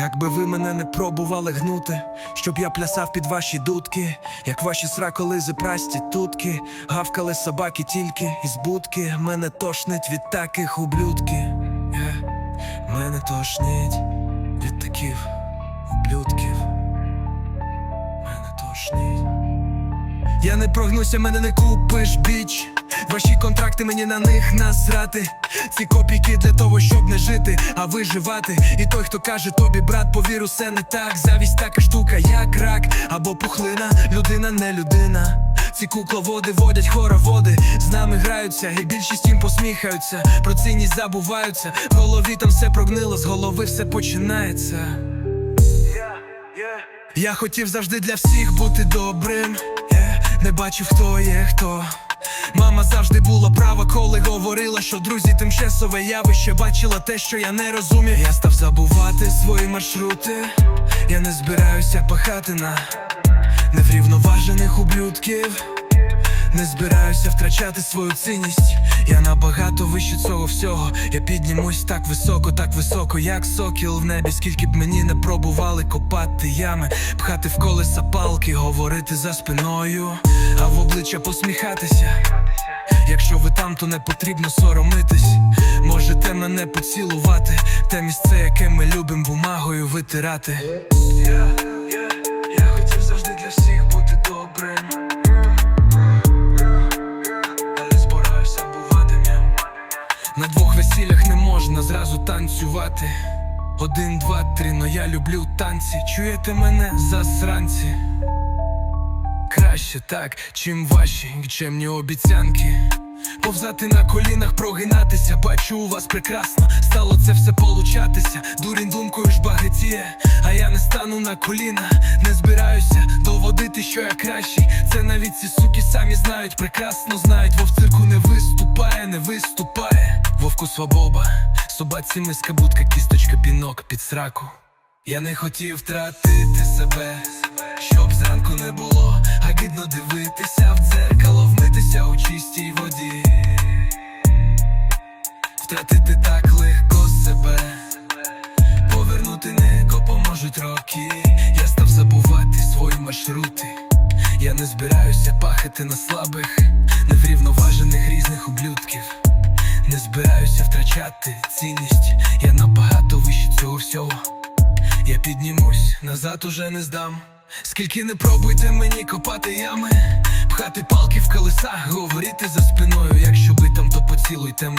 Якби ви мене не пробували гнути, щоб я плясав під ваші дудки, як ваші сраколизи проститутки, гавкали собаки тільки із будки. Мене тошнить від таких ублюдки. Е, Мене тошнить від таких ублюдків. Мене тошнить. Я не прогнуся, мене не купиш, біч. Ваші контракти мені на них насрати. Ці копійки для того, щоб не жити, а виживати. І той, хто каже тобі, брат, повір, усе не так. Завість така штука, як рак або пухлина. Людина не людина. Ці кукловоди водять хороводи, з нами граються, і більшість їм посміхаються. Про цінність забуваються. В голові там все прогнило, з голови все починається. Я хотів завжди для всіх бути добрим, Е, не бачив, хто є хто. Мама завжди була права, коли говорила, що друзі тимчасове явище бачила те, що я не розумів. Я став забувати свої маршрути. Я не збираюся пахати на неврівноважених ублюдків. Не збираюся втрачати свою цінність. Я набагато вище цього всього. Я піднімусь так високо, так високо, як сокіл в небі. Скільки б мені не пробували копати ями, пхати в колеса палки, говорити за спиною, а в обличчя посміхатися. Якщо ви там, то не потрібно соромитись. Можете мене поцілувати, те місце, яке ми любим бумагою витирати. Можна зразу танцювати. Один, два, три, но я люблю танці. Чуєте мене, засранці? Краще так, чим ваші нікчемні обіцянки. Повзати на колінах, прогинатися, бачу у вас прекрасно Стало це все получатися, дурень думкою ж багатіє А я не стану на коліна, не збираюся доводити, що я кращий. Це навіть ці суки самі знають, прекрасно знають. Вов цирку не виступає, не виступає. Вовку свобоба, собаці миска будка, кісточка, пінок під сраку Я не хотів втратити себе, щоб зранку не було, гідно дивитися в дзеркало, вмитися у чистій воді. Втратити так легко себе, повернути не допоможуть роки. Я став забувати свої маршрути. Я не збираюся пахати на слабих, неврівноважених збираюся втрачати цінність, я набагато вище цього всього. Я піднімусь, назад уже не здам. Скільки не пробуйте мені копати ями, пхати палки в колеса, говорити за спиною. Якщо би там, то поцілуйте